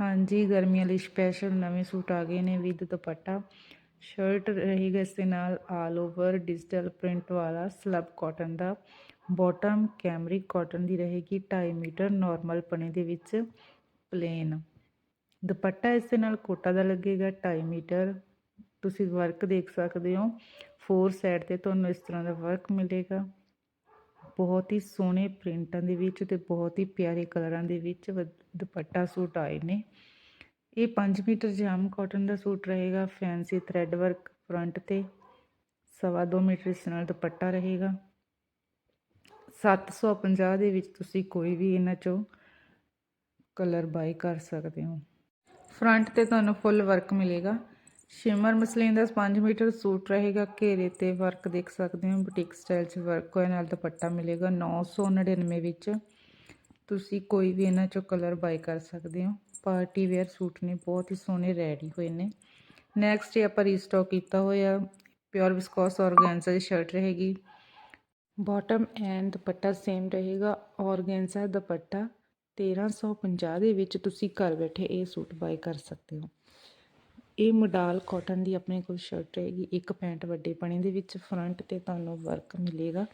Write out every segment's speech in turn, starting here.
ਹਾਂਜੀ, ਗਰਮੀਆਂ ਲਈ ਸਪੈਸ਼ਲ ਨਵੇਂ ਸੂਟ ਆ ਗਏ ਨੇ ਵਿਦ ਦੁਪੱਟਾ। ਸ਼ਰਟ ਰਹੇਗਾ ਇਸ ਦੇ ਨਾਲ ਆਲ ਓਵਰ ਡਿਜੀਟਲ ਪ੍ਰਿੰਟ ਵਾਲਾ ਸਲਬ ਕਾਟਨ ਦਾ। ਬਾਟਮ ਕੈਮਰਿਕ ਕਾਟਨ ਦੀ ਰਹੇਗੀ 2.5 ਮੀਟਰ ਨਾਰਮਲ ਪਣੇ ਦੇ ਵਿੱਚ ਪਲੇਨ ਦੁਪੱਟਾ ਇਸ ਦੇ ਨਾਲ ਕੋਟਾ ਦਾ ਲੱਗੇਗਾ 2.5 ਮੀਟਰ। ਤੁਸੀਂ ਵਰਕ ਦੇਖ ਸਕਦੇ ਹੋ। ਫੋਰ ਸਾਈਡ ਤੇ ਤੁਹਾਨੂੰ ਇਸ ਤਰ੍ਹਾਂ ਦਾ ਵਰਕ ਮਿਲੇਗਾ। ਬਹੁਤ ਹੀ ਸੋਹਣੇ ਪ੍ਰਿੰਟਾਂ ਦੇ ਵਿੱਚ ਤੇ ਬਹੁਤ ਹੀ ਪਿਆਰੇ ਕਲਰਾਂ ਦੇ ਵਿੱਚ ਵ- ਦੁਪੱਟਾ ਸੂਟ ਆਏ ਨੇ। ਇਹ 5 ਮੀਟਰ ਜਾਮ ਕਾਟਨ ਦਾ ਸੂਟ ਰਹੇਗਾ, ਫੈਂਸੀ ਥ੍ਰੈਡ ਵਰਕ ਫਰੰਟ ਤੇ। ਸਵਾ ਦੋ ਮੀਟਰ ਇਸ ਨਾਲ ਦੁਪੱਟਾ ਰਹੇਗਾ। 750 ਦੇ ਵਿੱਚ ਤੁਸੀਂ ਕੋਈ ਵੀ ਇਹਨਾਂ ਚੋਂ ਕਲਰ ਬਾਈ ਕਰ ਸਕਦੇ ਹੋ। ਫਰੰਟ ਤੇ ਤੁਹਾਨੂੰ ਫੁੱਲ ਵਰਕ ਮਿਲੇਗਾ। ਸ਼ਿਮਰ ਮਸਲੀਨ ਦਾ 5 ਮੀਟਰ ਸੂਟ ਰਹੇਗਾ। ਘੇਰੇ ਤੇ ਵਰਕ ਦੇਖ ਸਕਦੇ ਹੋ। ਬੁਟੀਕ ਸਟਾਈਲ 'ਚ ਵਰਕ ਹੋਇਆ, ਨਾਲ ਦੁਪੱਟਾ ਮਿਲੇਗਾ 999 ਵਿੱਚ। ਤੁਸੀਂ ਕੋਈ ਵੀ ਇਹਨਾਂ ਚੋਂ ਕਲਰ ਬਾਈ ਕਰ ਸਕਦੇ ਹੋ। ਪਾਰਟੀ ਵੇਅਰ ਸੂਟ ਨੇ, ਬਹੁਤ ਹੀ ਸੋਹਣੇ ਰੈਡੀ ਹੋਏ ਨੇ। ਨੈਕਸਟ ਇਹ ਆਪਾਂ ਰੀਸਟਾਕ ਕੀਤਾ ਹੋਇਆ। ਪਿਓਰ ਵਿਸਕੋਸ ਔਰਗੈਂਜ਼ਾ ਦੀ ਸ਼ਰਟ ਰਹੇਗੀ। ਬਾਟਮ ਐਂਡ ਦੁਪੱਟਾ ਸੇਮ ਰਹੇਗਾ। ਔਰਗੈਂਜ਼ਾ ਦੁਪੱਟਾ 1350 ਦੇ ਵਿੱਚ ਤੁਸੀਂ ਘਰ ਬੈਠੇ ਇਹ ਸੂਟ ਬਾਈ ਕਰ ਸਕਦੇ ਹੋ। ਇਹ ਮੋਡਾਲ ਕਾਟਨ ਦੀ ਆਪਣੇ ਕੋਲ ਸ਼ਰਟ ਰਹੇਗੀ, ਇੱਕ ਪੈਂਟ ਵੱਡੇ ਪਣੇ ਦੇ ਵਿੱਚ ਫਰੰਟ ਤੇ ਤੁਹਾਨੂੰ ਵਰਕ ਮਿਲੇਗਾ।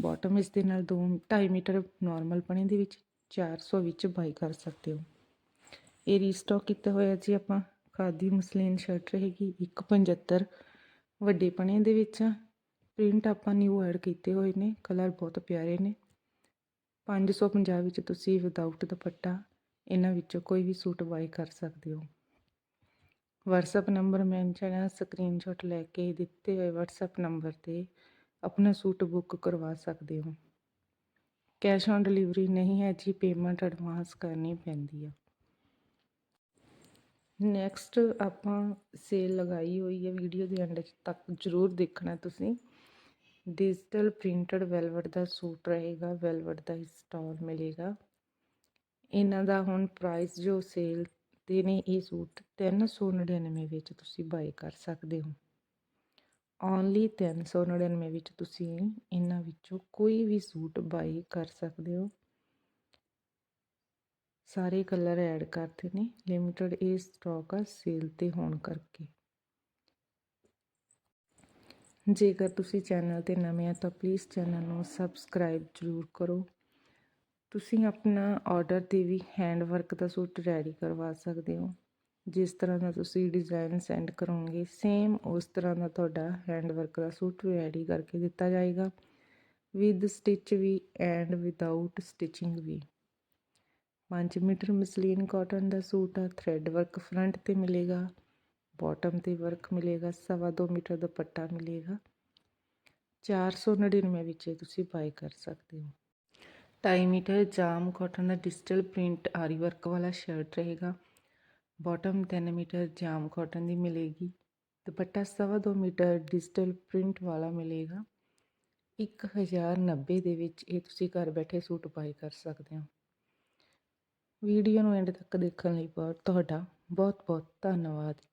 ਬਾਟਮ ਇਸ ਦੇ ਨਾਲ 2 2.5 ਮੀਟਰ ਨਾਰਮਲ ਪਣੇ ਦੇ ਵਿੱਚ 400 ਵਿੱਚ ਬਾਈ ਕਰ ਸਕਦੇ ਹੋ। ਇਹ ਰੀਸਟਾਕ ਕੀਤਾ ਹੋਇਆ ਜੀ ਆਪਾਂ, ਖਾਦੀ ਮਸਲੀਨ ਸ਼ਰਟ ਰਹੇਗੀ 175 ਵੱਡੇ ਪਣੇ ਦੇ ਵਿੱਚ। ਪ੍ਰਿੰਟ ਆਪਾਂ ਨਿਊ ਐਡ ਕੀਤੇ ਹੋਏ ਨੇ ਕਲਰ ਬਹੁਤ ਪਿਆਰੇ ਨੇ। 550 ਵਿੱਚ ਤੁਸੀਂ ਵਿਦਆਊਟ ਦੁਪੱਟਾ, ਇਹਨਾਂ ਵਿੱਚੋਂ ਕੋਈ ਵੀ ਸੂਟ ਬਾਈ ਕਰ ਸਕਦੇ ਹੋ। ਵਟਸਐਪ ਨੰਬਰ ਮੈਂਸ਼ਨ ਹੈ ਸਕਰੀਨਸ਼ਾਟ ਲੈ ਕੇ ਦਿੱਤੇ ਹੋਏ ਵਟਸਐਪ ਨੰਬਰ ਤੇ ਆਪਣਾ ਸੂਟ ਬੁੱਕ ਕਰਵਾ ਸਕਦੇ ਹੋ। ਕੈਸ਼ ਔਨ ਡਿਲੀਵਰੀ ਨਹੀਂ ਹੈ ਜੀ ਪੇਮੈਂਟ ਐਡਵਾਂਸ ਕਰਨੀ ਪੈਂਦੀ ਹੈ ਨੈਕਸਟ ਆਪਾਂ ਸੇਲ ਲਗਾਈ ਹੋਈ ਹੈ ਵੀਡੀਓ ਦੇ ਐਂਡ ਤੱਕ ਜ਼ਰੂਰ ਦੇਖਣਾ ਤੁਸੀਂ। ਡਿਜੀਟਲ ਪ੍ਰਿੰਟਡ ਵੈਲਵਟ ਦਾ ਸੂਟ ਰਹੇਗਾ ਵੈਲਵਟ ਦਾ ਹੀ ਸਟਾਲ ਮਿਲੇਗਾ। ਇਹਨਾਂ ਦਾ ਹੁਣ ਪ੍ਰਾਈਸ ਜੋ ਸੇਲ ਦੇ ਨੇ ਇਹ ਸੂਟ 399 ਵਿੱਚ ਤੁਸੀਂ ਬਾਏ ਕਰ ਸਕਦੇ ਹੋ। ਓਨਲੀ 399 ਵਿੱਚ ਤੁਸੀਂ ਇਹਨਾਂ ਵਿੱਚੋਂ ਕੋਈ ਵੀ ਸੂਟ ਬਾਈ ਕਰ ਸਕਦੇ ਹੋ। ਸਾਰੇ ਕਲਰ ਐਡ ਕਰਤੇ ਨੇ ਲਿਮਿਟਡ ਇਹ ਸਟਾਕ ਆ ਸੇਲ ਤੇ ਹੋਣ ਕਰਕੇ। ਜੇਕਰ ਤੁਸੀਂ ਚੈਨਲ ਤੇ ਨਵੇਂ ਆ ਤਾਂ ਪਲੀਜ਼ ਚੈਨਲ ਨੂੰ ਸਬਸਕ੍ਰਾਈਬ ਜ਼ਰੂਰ ਕਰੋ। ਤੁਸੀਂ ਆਪਣਾ ਆਰਡਰ ਤੇ ਵੀ ਹੈਂਡ ਵਰਕ ਦਾ ਸੂਟ ਰੈਡੀ ਕਰਵਾ ਸਕਦੇ ਹੋ। ਜਿਸ ਤਰ੍ਹਾਂ ਦਾ ਤੁਸੀਂ ਡਿਜ਼ਾਈਨ ਸੈਂਡ ਕਰੋਗੇ ਸੇਮ ਉਸ ਤਰ੍ਹਾਂ ਦਾ ਤੁਹਾਡਾ ਹੈਂਡ ਵਰਕ ਦਾ ਸੂਟ ਰੈਡੀ ਕਰਕੇ ਦਿੱਤਾ ਜਾਏਗਾ। ਵਿਦ ਸਟਿਚ ਵੀ ਐਂਡ ਵਿਦਆਊਟ ਸਟਿਚਿੰਗ ਵੀ। 5 ਮੀਟਰ ਮਸਲੀਨ ਕਾਟਨ ਦਾ ਸੂਟ ਆ ਥ੍ਰੈਡ ਵਰਕ ਫਰੰਟ ਤੇ ਮਿਲੇਗਾ ਬਾਟਮ ਤੇ ਵਰਕ ਮਿਲੇਗਾ, ਸਵਾ ਦੋ ਮੀਟਰ ਦੁਪੱਟਾ ਮਿਲੇਗਾ। 499 ਵਿੱਚ ਇਹ ਤੁਸੀਂ ਬਾਈ ਕਰ ਸਕਦੇ ਹੋ। ਢਾਈ ਮੀਟਰ ਜਾਮ ਕਾਟਨ ਦਾ ਡਿਜੀਟਲ ਪ੍ਰਿੰਟ ਆਰੀ ਵਰਕ ਵਾਲਾ ਸ਼ਰਟ ਰਹੇਗਾ। ਬਾਟਮ 3 ਮੀਟਰ ਜਾਮ ਕਾਟਨ ਦੀ ਮਿਲੇਗੀ। ਦੁਪੱਟਾ ਸਵਾ ਦੋ ਮੀਟਰ ਡਿਜੀਟਲ ਪ੍ਰਿੰਟ ਵਾਲਾ ਮਿਲੇਗਾ। 1090 ਦੇ ਵਿੱਚ ਇਹ ਤੁਸੀਂ ਘਰ ਬੈਠੇ ਸੂਟ ਬਾਈ ਕਰ ਸਕਦੇ ਹੋ। ਵੀਡੀਓ ਨੂੰ ਐਂਡ ਤੱਕ ਦੇਖਣ ਲਈ ਬਹੁਤ ਤੁਹਾਡਾ ਬਹੁਤ ਬਹੁਤ ਧੰਨਵਾਦ।